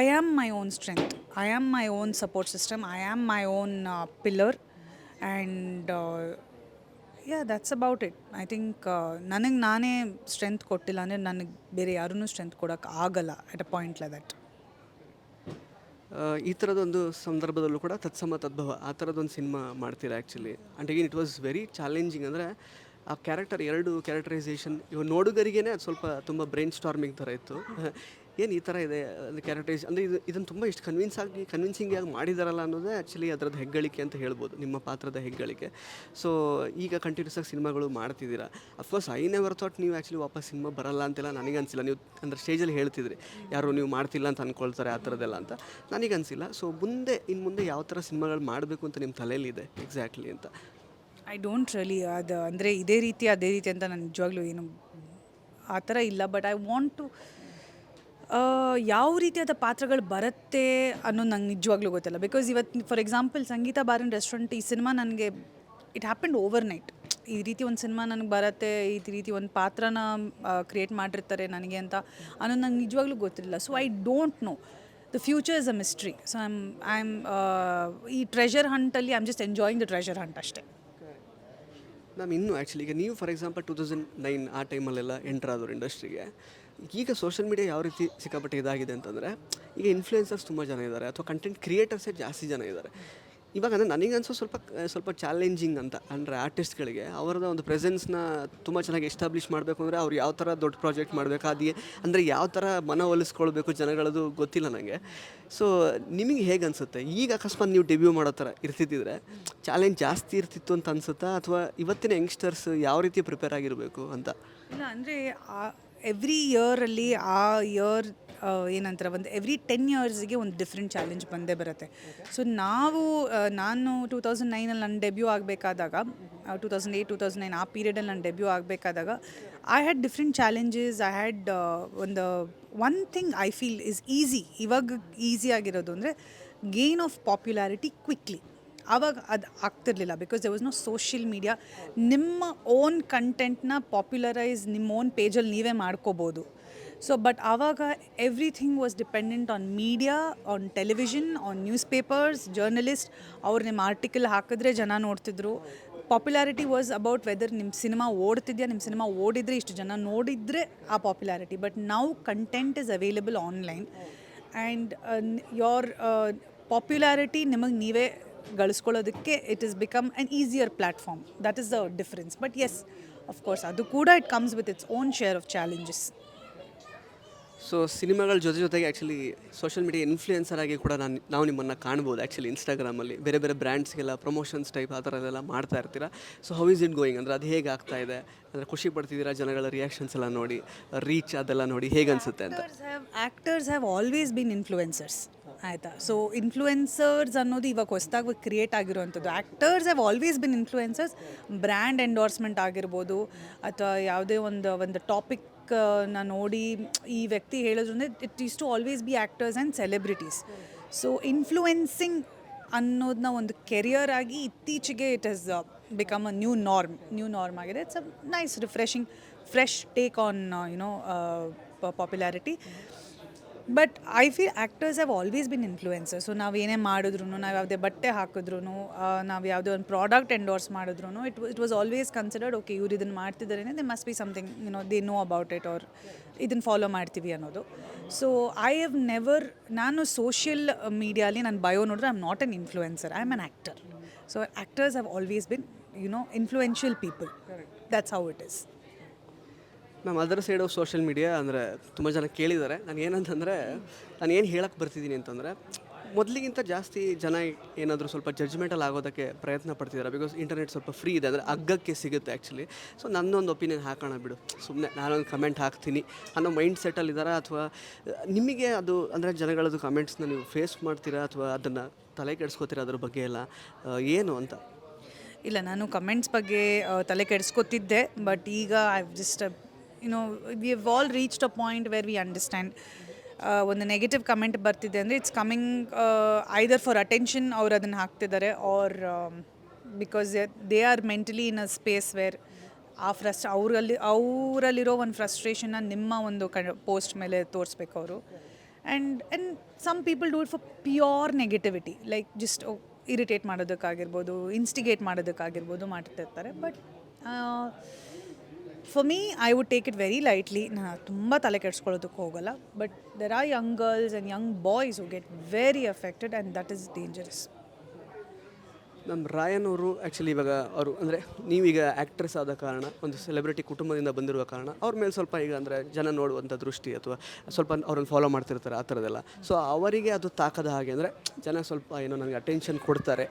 I am my own strength I am my own support system I am my own pillar pillar. And that's about it I think ನನಗೆ ನಾನೇ strength ಕೊಟ್ಟಿಲ್ಲ ಅಂದರೆ ನನಗೆ ಬೇರೆ ಯಾರೂ ಸ್ಟ್ರೆಂತ್ ಕೊಡೋಕ್ಕೆ ಆಗಲ್ಲ at a point like that ಈ ಥರದೊಂದು ಸಂದರ್ಭದಲ್ಲೂ ಕೂಡ ತತ್ಸಮ ತದ್ಭವ ಆ ಥರದೊಂದು ಸಿನಿಮಾ ಮಾಡ್ತೀರಾ actually and again it was very challenging ಅಂದರೆ ಆ ಕ್ಯಾರೆಕ್ಟರ್ ಎರಡು ಕ್ಯಾರೆಕ್ಟರೈಸೇಷನ್ ಇವಾಗ ನೋಡುಗರಿಗೇ ಅದು ಸ್ವಲ್ಪ ತುಂಬ ಬ್ರೈನ್ ಸ್ಟಾರ್ಮಿಂಗ್ ಥರ ಇತ್ತು. [laughs] ಏನು ಈ ಥರ ಇದೆ ಕ್ಯಾರೆಕ್ಟರೈಸ್ ಅಂದರೆ ಇದು ಇದನ್ನು ತುಂಬ ಇಷ್ಟು ಕನ್ವಿನ್ಸ್ ಆಗಿ ಕನ್ವಿನ್ಸಿಂಗ್ ಆಗಿ ಮಾಡಿದಾರಲ್ಲ ಅನ್ನೋದೇ ಆ್ಯಕ್ಚುಲಿ ಅದರದ್ದು ಹೆಗ್ಗಳಿಕೆ ಅಂತ ಹೇಳ್ಬೋದು, ನಿಮ್ಮ ಪಾತ್ರದ ಹೆಗ್ಗಳಿಕೆ. ಸೊ ಈಗ ಕಂಟಿನ್ಯೂಸ್ ಆಗಿ ಸಿನಿಮಾಗಳು ಮಾಡ್ತಿದ್ದೀರಾ? Of course I never thought ನೀವು ಆ್ಯಕ್ಚುಲಿ ವಾಪಸ್ ಸಿನಿಮಾ ಬರಲ್ಲ ಅಂತೆಲ್ಲ ನನಗೆ ಅನಿಸಿಲ್ಲ. ನೀವು ಅಂದರೆ ಸ್ಟೇಜಲ್ಲಿ ಹೇಳ್ತಿದ್ರಿ, ಯಾರು ನೀವು ಮಾಡ್ತಿಲ್ಲ ಅಂತ ಅಂದ್ಕೊಳ್ತಾರೆ ಆ ಥರದ್ದೆಲ್ಲ ಅಂತ. ನನಗೆ ಅನಿಸಿಲ್ಲ. ಸೊ ಮುಂದೆ ಇನ್ನು ಮುಂದೆ ಯಾವ ಥರ ಸಿನಿಮಾಗಳು ಮಾಡಬೇಕು ಅಂತ ನಿಮ್ಮ ತಲೆಯಲ್ಲಿದೆ ಎಕ್ಸಾಕ್ಟ್ಲಿ ಅಂತ? ಐ ಡೋಂಟ್ ರಿಯಲಿ ಅದು ಅಂದರೆ ಇದೇ ರೀತಿ, ಅದೇ ರೀತಿ ಅಂತ ನಾನು ನಿಜವಾಗ್ಲೂ ಏನು ಆ ಥರ ಇಲ್ಲ. ಬಟ್ ಐ ವಾಂಟ್ ಟು ಯಾವ ರೀತಿಯಾದ ಪಾತ್ರಗಳು ಬರುತ್ತೆ ಅನ್ನೋದು ನಂಗೆ ನಿಜವಾಗ್ಲೂ ಗೊತ್ತಿಲ್ಲ. ಬಿಕಾಸ್ ಇವತ್ತು ಫಾರ್ ಎಕ್ಸಾಂಪಲ್ ಸಂಗೀತ ಬಾರಿನ ರೆಸ್ಟೋರೆಂಟ್ ಈ ಸಿನಿಮಾ ನನಗೆ ಇಟ್ ಹ್ಯಾಪೆಂಡ್ ಓವರ್ ನೈಟ್ ಈ ರೀತಿ ಒಂದು ಸಿನಿಮಾ ನನಗೆ ಬರುತ್ತೆ, ಈ ರೀತಿ ಒಂದು ಪಾತ್ರನ ಕ್ರಿಯೇಟ್ ಮಾಡಿರ್ತಾರೆ ನನಗೆ ಅಂತ ಅನ್ನೋದು ನಂಗೆ ನಿಜವಾಗ್ಲೂ ಗೊತ್ತಿಲ್ಲ. So I don't know the future is a mystery so I am I am ಈ treasure ಹಂಟಲ್ಲಿ I am just enjoying the treasure hunt ಅಷ್ಟೇ. ಮ್ಯಾಮ್ ಇನ್ನು ಆ್ಯಕ್ಚುಲಿ ಈಗ ನೀವು for example two thousand nine ಆ ಟೈಮಲ್ಲೆಲ್ಲ ಎಂಟರ್ ಆದವ್ರು ಇಂಡಸ್ಟ್ರಿಗೆ ಈಗ ಸೋಷಿಯಲ್ ಮೀಡಿಯಾ ಯಾವ ರೀತಿ ಸಿಕ್ಕಾಪಟ್ಟೆ ಇದಾಗಿದೆ ಅಂತಂದರೆ, ಈಗ ಇನ್ಫ್ಲೂಯೆನ್ಸರ್ಸ್ ತುಂಬ ಜನ ಇದ್ದಾರೆ ಅಥವಾ ಕಂಟೆಂಟ್ ಕ್ರಿಯೇಟರ್ಸೇ ಜಾಸ್ತಿ ಜನ ಇದ್ದಾರೆ ಇವಾಗ ಅಂದರೆ ನನಗನ್ಸೋ ಸ್ವಲ್ಪ ಸ್ವಲ್ಪ ಚಾಲೆಂಜಿಂಗ್ ಅಂತ ಅಂದರೆ ಆರ್ಟಿಸ್ಟ್ಗಳಿಗೆ ಅವರದ ಒಂದು ಪ್ರೆಸೆನ್ಸ್ನ ತುಂಬ ಚೆನ್ನಾಗಿ ಎಸ್ಟಾಬ್ಲಿಷ್ ಮಾಡಬೇಕು ಅಂದರೆ ಅವ್ರು ಯಾವ ಥರ ದೊಡ್ಡ ಪ್ರಾಜೆಕ್ಟ್ ಮಾಡಬೇಕು, ಅದೇ ಅಂದರೆ ಯಾವ ಥರ ಮನವೊಲಿಸ್ಕೊಳ್ಬೇಕು ಜನಗಳದು ಗೊತ್ತಿಲ್ಲ ನನಗೆ ಸೊ ನಿಮಗೆ ಹೇಗೆ ಅನಿಸುತ್ತೆ? ಈಗ ಅಕಸ್ಮಾತ್ ನೀವು ಡೆಬ್ಯೂ ಮಾಡೋ ಥರ ಇರ್ತಿದ್ದಿದ್ರೆ ಚಾಲೆಂಜ್ ಜಾಸ್ತಿ ಇರ್ತಿತ್ತು ಅಂತ ಅನ್ಸುತ್ತಾ ಅಥವಾ ಇವತ್ತಿನ ಯಂಗ್ಸ್ಟರ್ಸ್ ಯಾವ ರೀತಿ ಪ್ರಿಪೇರ್ ಆಗಿರಬೇಕು ಅಂತ? ಇಲ್ಲ, ಅಂದರೆ ಎವ್ರಿ ಇಯರಲ್ಲಿ ಆ ಇಯರ್ ಏನಂತಾರೆ ಒಂದು ಎವ್ರಿ ಟೆನ್ ಇಯರ್ಸ್ಗೆ ಒಂದು ಡಿಫ್ರೆಂಟ್ ಚಾಲೆಂಜ್ ಬಂದೇ ಬರುತ್ತೆ. ಸೊ ನಾವು ನಾನು ಟೂ ತೌಸಂಡ್ ನೈನಲ್ಲಿ ನನ್ನ debut ಆಗಬೇಕಾದಾಗ two thousand eight two thousand nine ಆ ಪೀರಿಯಡಲ್ಲಿ ನಾನು debut ಆಗಬೇಕಾದಾಗ I had different challenges I had ಒಂದು one thing I feel is easy ಇವಾಗ ಈಸಿ ಆಗಿರೋದು ಅಂದರೆ ಗೇನ್ ಆಫ್ ಪಾಪ್ಯುಲಾರಿಟಿ ಕ್ವಿಕ್ಲಿ ಆವಾಗ ಅದು ಆಗ್ತಿರ್ಲಿಲ್ಲ because there was no social media ನಿಮ್ಮ ಓನ್ ಕಂಟೆಂಟ್ನ ಪಾಪ್ಯುಲರೈಸ್ ನಿಮ್ಮ ಓನ್ ಪೇಜಲ್ಲಿ ನೀವೇ ಮಾಡ್ಕೋಬೋದು. ಸೊ ಬಟ್ ಆವಾಗ everything was dependent on media on television on newspapers journalist ಅವ್ರು ನಿಮ್ಮ ಆರ್ಟಿಕಲ್ ಹಾಕಿದ್ರೆ ಜನ ನೋಡ್ತಿದ್ರು. ಪಾಪ್ಯುಲಾರಿಟಿ ವಾಸ್ ಅಬೌಟ್ ವೆದರ್ ನಿಮ್ಮ ಸಿನಿಮಾ ಓಡ್ತಿದ್ಯಾ ನಿಮ್ಮ ಸಿನಿಮಾ ಓಡಿದ್ರೆ ಇಷ್ಟು ಜನ ನೋಡಿದರೆ ಆ ಪಾಪ್ಯುಲಾರಿಟಿ ಬಟ್ ನಾವು content is available online and your popularity ನಿಮಗೆ ನೀವೇ ಗಳಿಸ್ಕೊಳ್ಳೋದಕ್ಕೆ it is become an easier platform that is the difference but yes of course ಅದು ಕೂಡ it comes with its own share of challenges so ಸಿನಿಮಾಗಳ ಜೊತೆ ಜೊತೆಗೆ actually social media influencer ಆಗಿ ಕೂಡ ನಾನು ನಾವು ನಿಮ್ಮನ್ನು ಕಾಣ್ಬೋದು ಆ್ಯಕ್ಚುಲಿ ಇನ್ಸ್ಟಾಗ್ರಾಮಲ್ಲಿ ಬೇರೆ ಬೇರೆ ಬ್ರ್ಯಾಂಡ್ಸ್ಗೆಲ್ಲ ಪ್ರಮೋಷನ್ಸ್ ಟೈಪ್ ಆ ಥರದೆಲ್ಲ ಮಾಡ್ತಾ ಇರ್ತೀರಾ? So how is it going ಅಂದರೆ ಅದು ಹೇಗೆ ಆಗ್ತಾ ಇದೆ? ಅಂದರೆ ಖುಷಿ ಪಡ್ತಿದ್ದೀರಾ ಜನಗಳ ರಿಯಾಕ್ಷನ್ಸ್ ಎಲ್ಲ ನೋಡಿ? ರೀಚ್ ಅದೆಲ್ಲ ನೋಡಿ ಹೇಗೆ ಅನಿಸುತ್ತೆ ಅಂತ actors have always been influencers ಆಯಿತಾ? ಸೊ ಇನ್ಫ್ಲೂಯೆನ್ಸರ್ಸ್ ಅನ್ನೋದು ಇವಾಗ ಹೊಸದಾಗಿ ಕ್ರಿಯೇಟ್ ಆಗಿರುವಂಥದ್ದು. Actors have always been influencers brand endorsement ಆಗಿರ್ಬೋದು, ಅಥವಾ ಯಾವುದೇ ಒಂದು ಒಂದು ಟಾಪಿಕ್ ನೋಡಿ ಈ ವ್ಯಕ್ತಿ ಹೇಳೋದ್ರಿಂದ it is to always be actors and celebrities so influencing ಅನ್ನೋದನ್ನ ಒಂದು ಕೆರಿಯರ್ ಆಗಿ ಇತ್ತೀಚೆಗೆ it has become a new norm new norm ಆಗಿದೆ. It's a nice refreshing fresh take on you know popularity but I feel actors have always been influencer so ನಾವು ಏನೇ ಮಾಡಿದ್ರು ನಾವು ಯಾವುದೇ ಬಟ್ಟೆ ಹಾಕಿದ್ರು ನಾವು ಯಾವುದೇ ಒಂದು ಪ್ರಾಡಕ್ಟ್ ಎಂಡೋರ್ಸ್ ಮಾಡಿದ್ರು it it was always considered okay ಇವ್ರು ಇದನ್ನು ಮಾಡ್ತಿದ್ದಾರೆ they must be something you know they know about it ಅವ್ರು ಇದನ್ನು ಫಾಲೋ ಮಾಡ್ತೀವಿ ಅನ್ನೋದು. ಸೊ ಐ ಹ್ಯಾವ್ ನೆವರ್ ನಾನು ಸೋಷಿಯಲ್ ಮೀಡಿಯಾಲಿ ನಾನು ಬಯೋ ನೋಡಿದ್ರೆ I am not an influencer I am an actor so actors have always been you know influential people that's how it is ma'am ಅದರ side of social media ಅಂದರೆ ತುಂಬ ಜನ ಕೇಳಿದ್ದಾರೆ. ನಾನು ಏನಂತಂದರೆ, ನಾನು ಏನು ಹೇಳಕ್ಕೆ ಬರ್ತಿದ್ದೀನಿ ಅಂತಂದರೆ, ಮೊದಲಿಗಿಂತ ಜಾಸ್ತಿ ಜನ ಏನಾದರೂ ಸ್ವಲ್ಪ ಜಡ್ಜ್ಮೆಂಟಲ್ಲಿ ಆಗೋದಕ್ಕೆ ಪ್ರಯತ್ನ ಪಡ್ತಿದ್ದಾರೆ ಬಿಕಾಸ್ ಇಂಟರ್ನೆಟ್ ಸ್ವಲ್ಪ ಫ್ರೀ ಇದೆ, ಅಂದರೆ ಅಗ್ಗಕ್ಕೆ ಸಿಗುತ್ತೆ ಆ್ಯಕ್ಚುಲಿ ಸೊ ನನ್ನೊಂದು ಒಪಿನಿಯನ್ ಹಾಕೋಣ ಬಿಡು. ಸುಮ್ಮನೆ ನಾನೊಂದು ಕಮೆಂಟ್ ಹಾಕ್ತೀನಿ ಅನ್ನೋ ಮೈಂಡ್ ಸೆಟ್ಟಲ್ಲಿದ್ದಾರೆ ಅಥವಾ, ನಿಮಗೆ ಅದು, ಅಂದರೆ ಜನಗಳದ್ದು ಕಮೆಂಟ್ಸ್ನ ನೀವು ಫೇಸ್ ಮಾಡ್ತೀರಾ? ಅಥವಾ ಅದನ್ನು ತಲೆ ಕೆಡಿಸ್ಕೋತೀರಾ ಅದ್ರ ಬಗ್ಗೆ ಎಲ್ಲ? ಏನು ಅಂತ? ಇಲ್ಲ, ನಾನು ಕಮೆಂಟ್ಸ್ ಬಗ್ಗೆ ತಲೆ ಕೆಡಿಸ್ಕೊತಿದ್ದೆ. ಬಟ್ ಈಗ I just you know we have all reached a point where we understand ಒಂದು ನೆಗೆಟಿವ್ ಕಮೆಂಟ್ ಬರ್ತಿದೆ ಅಂದರೆ it's coming either for attention ಅವ್ರು ಅದನ್ನು ಹಾಕ್ತಿದ್ದಾರೆ or because they are mentally in a space where ಆ ಫ್ರಸ್ಟ್ ಅವರಲ್ಲಿ, ಅವರಲ್ಲಿರೋ ಒಂದು ಫ್ರಸ್ಟ್ರೇಷನ್ನ ನಿಮ್ಮ ಒಂದು ಕ ಪೋಸ್ಟ್ ಮೇಲೆ ತೋರಿಸ್ಬೇಕು ಅವರು. And and some people do it for pure negativity like just irritate ಮಾಡೋದಕ್ಕಾಗಿರ್ಬೋದು instigate ಮಾಡೋದಕ್ಕಾಗಿರ್ಬೋದು ಮಾಡ್ತಿರ್ತಾರೆ. But for me I would take it very lightly ನಾನು ತುಂಬ ತಲೆ ಕೆಡ್ಸ್ಕೊಳ್ಳೋದಕ್ಕೆ ಹೋಗಲ್ಲ. But there are young girls and young boys who get very affected and that is dangerous ನಮ್ಮ ರಾಯನ್ ಅವರು actually ಇವಾಗ ಅವರು ಅಂದರೆ ನೀವೀಗ ಆ್ಯಕ್ಟ್ರೆಸ್ ಆದ ಕಾರಣ, ಒಂದು ಸೆಲೆಬ್ರಿಟಿ ಕುಟುಂಬದಿಂದ ಬಂದಿರುವ ಕಾರಣ, ಅವ್ರ ಮೇಲೆ ಸ್ವಲ್ಪ ಈಗ ಅಂದರೆ ಜನ ನೋಡುವಂಥ ದೃಷ್ಟಿ ಅಥವಾ ಸ್ವಲ್ಪ ಅವ್ರನ್ನ ಫಾಲೋ ಮಾಡ್ತಿರ್ತಾರೆ ಆ ಥರದ್ದೆಲ್ಲ. ಸೊ ಅವರಿಗೆ ಅದು ತಾಕದ ಹಾಗೆ ಅಂದರೆ ಜನ ಸ್ವಲ್ಪ ಏನೋ ನನಗೆ ಅಟೆನ್ಷನ್ ಕೊಡ್ತಾರೆ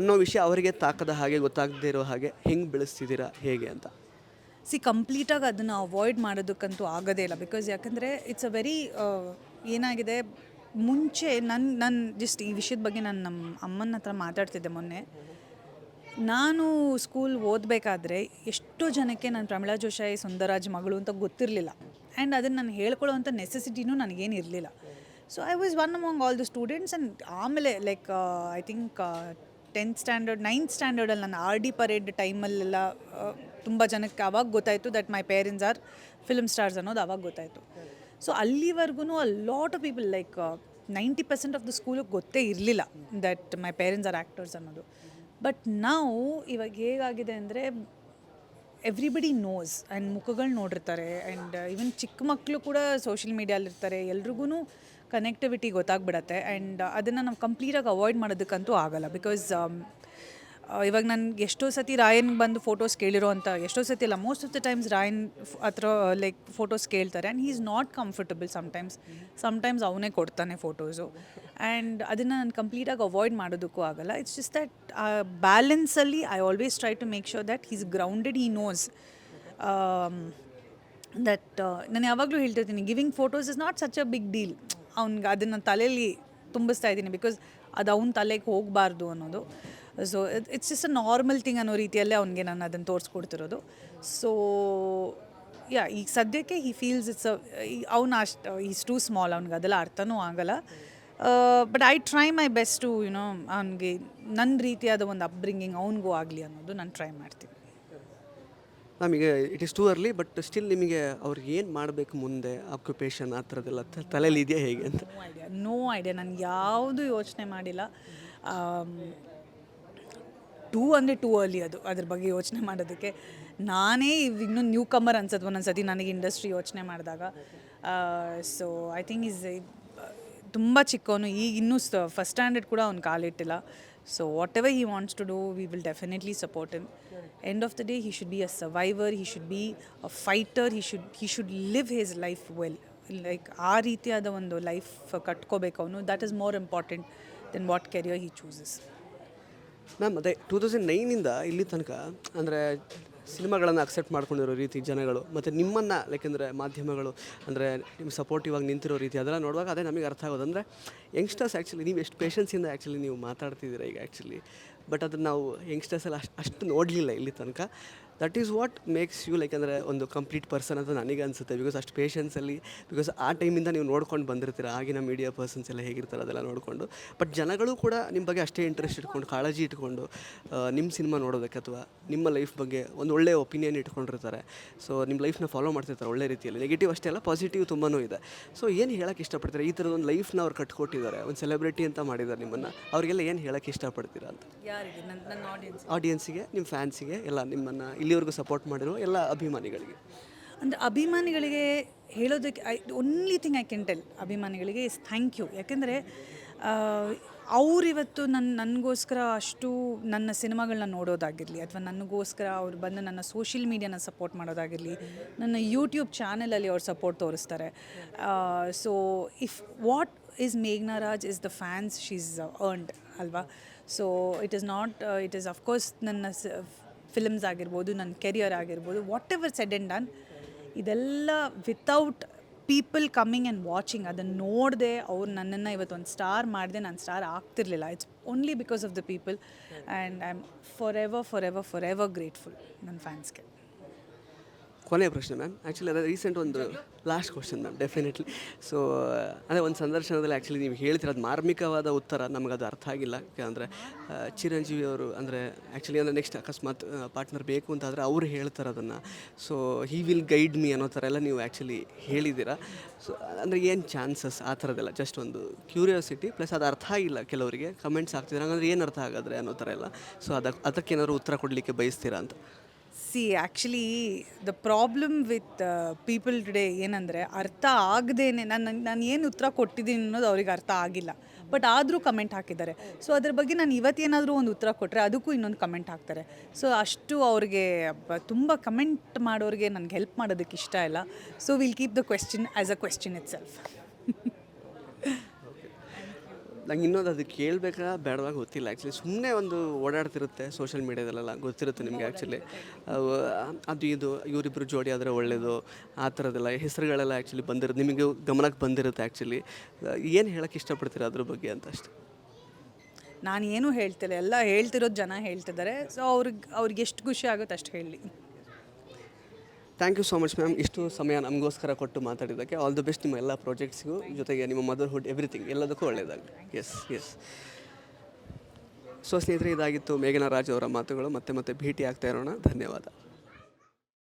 ಅನ್ನೋ ವಿಷಯ ಅವರಿಗೆ ತಾಕದ ಹಾಗೆ ಗೊತ್ತಾಗದೇ ಇರೋ ಹಾಗೆ ಹೆಂಗೆ ಬೆಳೆಸ್ತಿದ್ದೀರಾ ಹೇಗೆ ಅಂತ. ಸಿ, ಕಂಪ್ಲೀಟಾಗಿ ಅದನ್ನು ಅವಾಯ್ಡ್ ಮಾಡೋದಕ್ಕಂತೂ ಆಗೋದೇ ಇಲ್ಲ. ಬಿಕಾಸ್ ಯಾಕಂದರೆ ಇಟ್ಸ್ ಅ ವೆರಿ ಏನಾಗಿದೆ, ಮುಂಚೆ ನನ್ನ ನನ್ನ ಜಸ್ಟ್ ಈ ವಿಷಯದ ಬಗ್ಗೆ ನಾನು ನಮ್ಮ ಅಮ್ಮನ ಹತ್ರ ಮಾತಾಡ್ತಿದ್ದೆ ಮೊನ್ನೆ. ನಾನು ಸ್ಕೂಲ್ ಓದಬೇಕಾದ್ರೆ ಎಷ್ಟೋ ಜನಕ್ಕೆ ನಾನು ಪ್ರಮಿಳಾ ಜೋಶಾಯಿ ಸುಂದರಾಜ್ ಮಗಳು ಅಂತ ಗೊತ್ತಿರಲಿಲ್ಲ. ಆ್ಯಂಡ್ ಅದನ್ನು ನಾನು ಹೇಳ್ಕೊಳ್ಳೋವಂಥ ನೆಸೆಸಿಟಿನೂ ನನಗೇನು ಇರಲಿಲ್ಲ. So I was one among all the students and ಆಮೇಲೆ like I think tenth standard ninth ಸ್ಟ್ಯಾಂಡರ್ಡಲ್ಲಿ ನಾನು ಆರ್ ಡಿ ಪರೇಡ್ ಟೈಮಲ್ಲೆಲ್ಲ ತುಂಬ ಜನಕ್ಕೆ ಅವಾಗ ಗೊತ್ತಾಯಿತು that my parents are film stars ಅನ್ನೋದು ಅವಾಗ ಗೊತ್ತಾಯಿತು. ಸೊ ಅಲ್ಲಿವರೆಗೂ a lot of people like ninety percent of the ಸ್ಕೂಲಿಗೆ ಗೊತ್ತೇ ಇರಲಿಲ್ಲ that my parents are actors ಅನ್ನೋದು. ಬಟ್ ನಾವು ಇವಾಗ ಹೇಗಾಗಿದೆ ಅಂದರೆ ಎವ್ರಿಬಡಿ ನೋಸ್ ಆ್ಯಂಡ್ ಮುಖಗಳು ನೋಡಿರ್ತಾರೆ ಆ್ಯಂಡ್ ಈವನ್ ಚಿಕ್ಕ ಮಕ್ಕಳು ಕೂಡ ಸೋಷಿಯಲ್ ಮೀಡಿಯಾಲಿರ್ತಾರೆ ಎಲ್ರಿಗೂ ಕನೆಕ್ಟಿವಿಟಿ ಗೊತ್ತಾಗ್ಬಿಡತ್ತೆ. ಆ್ಯಂಡ್ ಅದನ್ನು ನಾವು ಕಂಪ್ಲೀಟಾಗಿ ಅವಾಯ್ಡ್ ಮಾಡೋದಕ್ಕಂತೂ ಆಗಲ್ಲ. ಬಿಕಾಸ್ ಇವಾಗ ನನಗೆ ಎಷ್ಟೋ ಸತಿ ರಾಯನ್ ಬಂದು ಫೋಟೋಸ್ ಕೇಳಿರೋ ಅಂತ, ಎಷ್ಟೋ ಸತಿ ಅಲ್ಲ most of the times Raayan ಹತ್ರ ಲೈಕ್ ಫೋಟೋಸ್ ಕೇಳ್ತಾರೆ. And he is not comfortable sometimes sometimes ಅವನೇ ಕೊಡ್ತಾನೆ ಫೋಟೋಸು ಆ್ಯಂಡ್ ಅದನ್ನು ನಾನು ಕಂಪ್ಲೀಟಾಗಿ ಅವಾಯ್ಡ್ ಮಾಡೋದಕ್ಕೂ ಆಗಲ್ಲ. It's just that ಬ್ಯಾಲೆನ್ಸಲ್ಲಿ I always try to make sure that he's grounded he knows that ನಾನು ಯಾವಾಗಲೂ ಹೇಳ್ತಿರ್ತೀನಿ giving photos is not such a big deal ಅವ್ನಿಗೆ ಅದನ್ನು ತಲೆಯಲ್ಲಿ ತುಂಬಿಸ್ತಾ ಇದ್ದೀನಿ ಬಿಕಾಸ್ ಅದು ಅವ್ನ ತಲೆಗೆ ಹೋಗಬಾರ್ದು ಅನ್ನೋದು. So it's just a normal thing ಅನ್ನೋ ರೀತಿಯಲ್ಲೇ ಅವನಿಗೆ ನಾನು ಅದನ್ನು ತೋರಿಸ್ಕೊಡ್ತಿರೋದು. ಸೊ ಯಾ ಈಗ ಸದ್ಯಕ್ಕೆ ಹಿ ಫೀಲ್ಸ್ ಇಟ್ಸ್ ಅವ್ನು ಅಷ್ಟು ಈಸ್ ಟೂ ಸ್ಮಾಲ್ ಅವ್ನಿಗೆ ಅದೆಲ್ಲ ಅರ್ಥನೂ ಆಗಲ್ಲ. But I try my best to you know ಅವನಿಗೆ ನನ್ನ ರೀತಿಯಾದ ಒಂದು ಅಪ್ಬ್ರಿಂಗಿಂಗ್ ಅವನಿಗೂ ಆಗಲಿ ಅನ್ನೋದು ನಾನು ಟ್ರೈ ಮಾಡ್ತೀನಿ. ನಮಗೆ it is too early but still ನಿಮಗೆ ಅವ್ರಿಗೆ ಏನು ಮಾಡಬೇಕು ಮುಂದೆ ಆಕ್ಯುಪೇಷನ್ ಆ ಥರದ್ದೆಲ್ಲ ತಲೆಯಲ್ಲಿ ಇದೆಯಾ ಹೇಗೆ ಅಂತ? ನೋ ಐಡಿಯಾ ನೋ ಐಡಿಯಾ ನಾನು ಯಾವುದು ಯೋಚನೆ ಮಾಡಿಲ್ಲ. ಟೂ ಅಂದರೆ ಟೂ ಅರ್ಲಿ ಅದು, ಅದ್ರ ಬಗ್ಗೆ ಯೋಚನೆ ಮಾಡೋದಕ್ಕೆ. ನಾನೇ ಇನ್ನೊಂದು ಇನ್ನೂ ನ್ಯೂ ಕಮರ್ ಅನ್ಸತ್ತೆ ಒಂದೊಂದು ಸತಿ ನನಗೆ ಇಂಡಸ್ಟ್ರಿ ಯೋಚನೆ ಮಾಡಿದಾಗ. ಸೊ ಐ ಥಿಂಕ್ ಇಸ್ ತುಂಬ ಚಿಕ್ಕವನು, ಈಗ ಇನ್ನೂ ಫಸ್ಟ್ ಸ್ಟ್ಯಾಂಡರ್ಡ್ ಕೂಡ ಅವ್ನು ಕಾಲಿಟ್ಟಿಲ್ಲ. Whatever he wants to do we will definitely support him end of the day he should be a survivor he should be a fighter he should he should live his life well like ಆ ರೀತಿಯಾದ ಒಂದು life ಕಟ್ಕೋಬೇಕು ಅವನು. That is more important than what career he chooses ma'am ಅದೇ two thousand ನೈನಿಂದ ಇಲ್ಲಿ ತನಕ, ಅಂದರೆ ಸಿನಿಮಾಗಳನ್ನು ಅಕ್ಸೆಪ್ಟ್ ಮಾಡ್ಕೊಂಡಿರೋ ರೀತಿ ಜನಗಳು, ಮತ್ತು ನಿಮ್ಮನ್ನು ಯಾಕೆಂದರೆ ಮಾಧ್ಯಮಗಳು, ಅಂದರೆ ನಿಮ್ಮ ಸಪೋರ್ಟಿವ್ ಆಗಿ ನಿಂತಿರೋ ರೀತಿ ಅದೆಲ್ಲ ನೋಡುವಾಗ ಅದೇ ನಮಗೆ ಅರ್ಥ ಆಗೋದು. ಅಂದರೆ ಯಂಗ್ಸ್ಟರ್ಸ್ ಆ್ಯಕ್ಚುಲಿ ನೀವು ಎಷ್ಟು ಪೇಷನ್ಸಿಂದ ಆ್ಯಕ್ಚುಲಿ ನೀವು ಮಾತಾಡ್ತಿದ್ದೀರಾ ಈಗ ಆ್ಯಕ್ಚುಲಿ ಬಟ್ ಅದನ್ನು ನಾವು ಯಂಗ್ಸ್ಟರ್ಸ್ ಎಲ್ಲ ಅಷ್ಟು ಅಷ್ಟು ನೋಡಲಿಲ್ಲ ಇಲ್ಲಿ ತನಕ. That is what makes you like ಅಂದರೆ ಒಂದು ಕಂಪ್ಲೀಟ್ ಪರ್ಸನ್ ಅಂತ ನನಗೆ ಅನಿಸುತ್ತೆ. ಬಿಕಾಸ್ ಅಷ್ಟು ಪೇಷನ್ಸಲ್ಲಿ ಬಿಕಾಸ್ ಆ ಟೈಮಿಂದ ನೀವು ನೋಡ್ಕೊಂಡು ಬಂದಿರ್ತೀರ ಆಗಿನ ಮೀಡಿಯಾ ಪರ್ಸನ್ಸ್ ಎಲ್ಲ ಹೇಗಿರ್ತಾರೆ ಅದೆಲ್ಲ ನೋಡಿಕೊಂಡು. ಬಟ್ ಜನಗಳು ಕೂಡ ನಿಮ್ಮ ಬಗ್ಗೆ ಅಷ್ಟೇ ಇಂಟ್ರೆಸ್ಟ್ ಇಟ್ಕೊಂಡು ಕಾಳಜಿ ಇಟ್ಕೊಂಡು ನಿಮ್ಮ ಸಿನಿಮಾ ನೋಡೋದಕ್ಕೆ ಅಥವಾ ನಿಮ್ಮ ಲೈಫ್ ಬಗ್ಗೆ ಒಂದು ಒಳ್ಳೆಯ ಒಪಿನಿಯನ್ ಇಟ್ಕೊಂಡಿರ್ತಾರೆ. ಸೊ ನಿಮ್ಮ ಲೈಫ್ನ ಫಾಲೋ ಮಾಡ್ತಿರ್ತಾರೆ ಒಳ್ಳೆ ರೀತಿಯಲ್ಲಿ. ನೆಗೆಟಿವ್ ಅಷ್ಟೇ ಅಲ್ಲ ಪಾಸಿಟಿವ್ ತುಂಬಾ ಇದೆ. ಸೊ ಏನು ಹೇಳಕ್ಕೆ ಇಷ್ಟಪಡ್ತಾರೆ? ಈ ಥರದ ಒಂದು ಲೈಫ್ನ ಅವ್ರು ಕಟ್ಕೊಟ್ಟಿದ್ದಾರೆ ಒಂದು ಸೆಲೆಬ್ರಿಟಿ ಅಂತ ಮಾಡಿದ್ದಾರೆ ನಿಮ್ಮನ್ನು. ಅವರಿಗೆಲ್ಲ ಏನು ಹೇಳಕ್ಕೆ ಇಷ್ಟಪಡ್ತೀರಾ ಅಂತ? ಆಡಿಯನ್ಸಿಗೆ ನಿಮ್ಮ ಫ್ಯಾನ್ಸಿಗೆ ಎಲ್ಲ ನಿಮ್ಮನ್ನು ಇಲ್ಲಿವರೆಗೂ ಸಪೋರ್ಟ್ ಮಾಡಿರೋ ಎಲ್ಲ ಅಭಿಮಾನಿಗಳಿಗೆ. ಅಂದರೆ ಅಭಿಮಾನಿಗಳಿಗೆ ಹೇಳೋದಕ್ಕೆ I only thing I can tell ಅಭಿಮಾನಿಗಳಿಗೆ ಇಸ್ ಥ್ಯಾಂಕ್ ಯು ಯಾಕೆಂದರೆ ಅವರಿವತ್ತು ನನ್ನ ನನಗೋಸ್ಕರ ಅಷ್ಟು ನನ್ನ ಸಿನಿಮಾಗಳನ್ನ ನೋಡೋದಾಗಿರಲಿ, ಅಥವಾ ನನಗೋಸ್ಕರ ಅವ್ರು ಬಂದು ನನ್ನ ಸೋಷಿಯಲ್ ಮೀಡಿಯಾನ ಸಪೋರ್ಟ್ ಮಾಡೋದಾಗಿರಲಿ, ನನ್ನ ಯೂಟ್ಯೂಬ್ ಚಾನಲಲ್ಲಿ ಅವ್ರು ಸಪೋರ್ಟ್ ತೋರಿಸ್ತಾರೆ. So if what is Meghna Raj is the fans she's earned ಅಲ್ವಾ? So it is not it is of course ನನ್ನ ಫಿಲ್ಮ್ಸ್ ಆಗಿರ್ಬೋದು, ನನ್ನ ಕೆರಿಯರ್ ಆಗಿರ್ಬೋದು what said and done ಇದೆಲ್ಲ without people coming and watching ಅದನ್ನು ನೋಡದೆ ಅವ್ರು ನನ್ನನ್ನು ಇವತ್ತು ಒಂದು ಸ್ಟಾರ್ ಮಾಡಿದೆ ನಾನು ಸ್ಟಾರ್ ಆಗ್ತಿರ್ಲಿಲ್ಲ. It's only because of the people and I am forever forever forever grateful ನನ್ನ ಫ್ಯಾನ್ಸ್ಗೆ ಕೊನೆಯ ಪ್ರಶ್ನೆ ಮ್ಯಾಮ್ ಆ್ಯಕ್ಚುಲಿ ಅದೇ ರೀಸೆಂಟ್ ಒಂದು last question ma'am definitely so ಅದೇ ಒಂದು ಸಂದರ್ಶನದಲ್ಲಿ ಆ್ಯಕ್ಚುಲಿ ನೀವು ಹೇಳ್ತಿರೋದು ಮಾರ್ಮಿಕವಾದ ಉತ್ತರ, ನಮ್ಗೆ ಅದು ಅರ್ಥ ಆಗಿಲ್ಲ. ಯಾಕಂದರೆ ಚಿರಂಜೀವಿ ಅವರು ಅಂದರೆ ಆ್ಯಕ್ಚುಲಿ ಅಂದರೆ ನೆಕ್ಸ್ಟ್ ಅಕಸ್ಮಾತ್ ಪಾರ್ಟ್ನರ್ ಬೇಕು ಅಂತಾದರೆ ಅವರು ಹೇಳ್ತಾರೆ ಅದನ್ನು. So he will guide me ಅನ್ನೋ ಥರ ಎಲ್ಲ ನೀವು ಆ್ಯಕ್ಚುಲಿ ಹೇಳಿದ್ದೀರಾ. ಸೊ ಅಂದರೆ ಏನು ಚಾನ್ಸಸ್ ಆ ಥರದ್ದೆಲ್ಲ? ಜಸ್ಟ್ ಒಂದು ಕ್ಯೂರಿಯಾಸಿಟಿ ಪ್ಲಸ್ ಅದು ಅರ್ಥ ಆಗಿಲ್ಲ ಕೆಲವರಿಗೆ ಕಮೆಂಟ್ಸ್ ಆಗ್ತಿದ್ದಾರೆ ಹಂಗಂದ್ರೆ ಏನು ಅರ್ಥ ಆಗಾದ್ರೆ ಅನ್ನೋ ಥರ ಎಲ್ಲ. ಸೊ ಅದಕ್ಕೆ ಅದಕ್ಕೇನಾದ್ರು ಉತ್ತರ ಕೊಡಲಿಕ್ಕೆ ಬಯಸ್ತೀರಾ ಅಂತ? See actually the problem with people today ಏನಂದರೆ ಅರ್ಥ ಆಗದೇನೆ ನಾನು ನಾನು ಏನು ಉತ್ತರ ಕೊಟ್ಟಿದ್ದೀನಿ ಅನ್ನೋದು ಅವ್ರಿಗೆ ಅರ್ಥ ಆಗಿಲ್ಲ. ಬಟ್ ಆದರೂ ಕಮೆಂಟ್ ಹಾಕಿದ್ದಾರೆ. ಸೊ ಅದ್ರ ಬಗ್ಗೆ ನಾನು ಇವತ್ತೇನಾದರೂ ಒಂದು ಉತ್ತರ ಕೊಟ್ಟರೆ ಅದಕ್ಕೂ ಇನ್ನೊಂದು ಕಮೆಂಟ್ ಹಾಕ್ತಾರೆ. ಸೊ ಅಷ್ಟು ಅವ್ರಿಗೆ ತುಂಬ ಕಮೆಂಟ್ ಮಾಡೋರಿಗೆ ನನಗೆ ಹೆಲ್ಪ್ ಮಾಡೋದಕ್ಕೆ ಇಷ್ಟ ಇಲ್ಲ. So will keep the question as a question itself ನಂಗೆ ಇನ್ನೊಂದು ಅದು ಕೇಳಬೇಕಾ ಬೇಡವಾಗ ಗೊತ್ತಿಲ್ಲ. ಆ್ಯಕ್ಚುಲಿ ಸುಮ್ಮನೆ ಒಂದು ಓಡಾಡ್ತಿರುತ್ತೆ ಸೋಷಿಯಲ್ ಮೀಡ್ಯಾದಲ್ಲೆಲ್ಲ ಗೊತ್ತಿರುತ್ತೆ ನಿಮಗೆ ಆ್ಯಕ್ಚುಲಿ ಅದು ಇದು ಇವರಿಬ್ಬರು ಜೋಡಿ ಆದರೆ ಒಳ್ಳೆಯದು ಆ ಥರದ್ದೆಲ್ಲ ಹೆಸರುಗಳೆಲ್ಲ ಆ್ಯಕ್ಚುಲಿ ಬಂದಿರುತ್ತೆ. ನಿಮಗೆ ಗಮನಕ್ಕೆ ಬಂದಿರುತ್ತೆ ಆ್ಯಕ್ಚುಲಿ ಏನು ಹೇಳೋಕ್ಕೆ ಇಷ್ಟಪಡ್ತೀರಾ ಅದ್ರ ಬಗ್ಗೆ ಅಂತ ಅಷ್ಟೆ. ನಾನು ಏನೂ ಹೇಳ್ತಿಲ್ಲ. ಎಲ್ಲ ಹೇಳ್ತಿರೋದು ಜನ ಹೇಳ್ತಿದ್ದಾರೆ. ಸೊ ಅವ್ರಿಗೆ ಅವ್ರಿಗೆ ಎಷ್ಟು ಖುಷಿ ಆಗುತ್ತೆ ಅಷ್ಟು ಹೇಳಿ. Thank you so much ma'am ಇಷ್ಟು ಸಮಯ ನಮಗೋಸ್ಕರ ಕೊಟ್ಟು ಮಾತಾಡಿದ್ದಕ್ಕೆ ಆಲ್ ದ ಬೆಸ್ಟ್ ನಿಮ್ಮ ಎಲ್ಲ ಪ್ರಾಜೆಕ್ಟ್ಸ್ಗೂ ಜೊತೆಗೆ ನಿಮ್ಮ ಮದರ್ಹುಡ್ ಎವ್ರಿಥಿಂಗ್ ಎಲ್ಲದಕ್ಕೂ ಒಳ್ಳೆಯದಾಗಲಿ ಎಸ್ ಎಸ್ ಸೊ ಸ್ನೇಹಿತರೆ, ಇದಾಗಿತ್ತು ಮೇಘನಾ ರಾಜ್ ಅವರ ಮಾತುಗಳು. ಮತ್ತೆ ಮತ್ತೆ ಭೇಟಿ ಆಗ್ತಾ ಇರೋಣ. ಧನ್ಯವಾದ.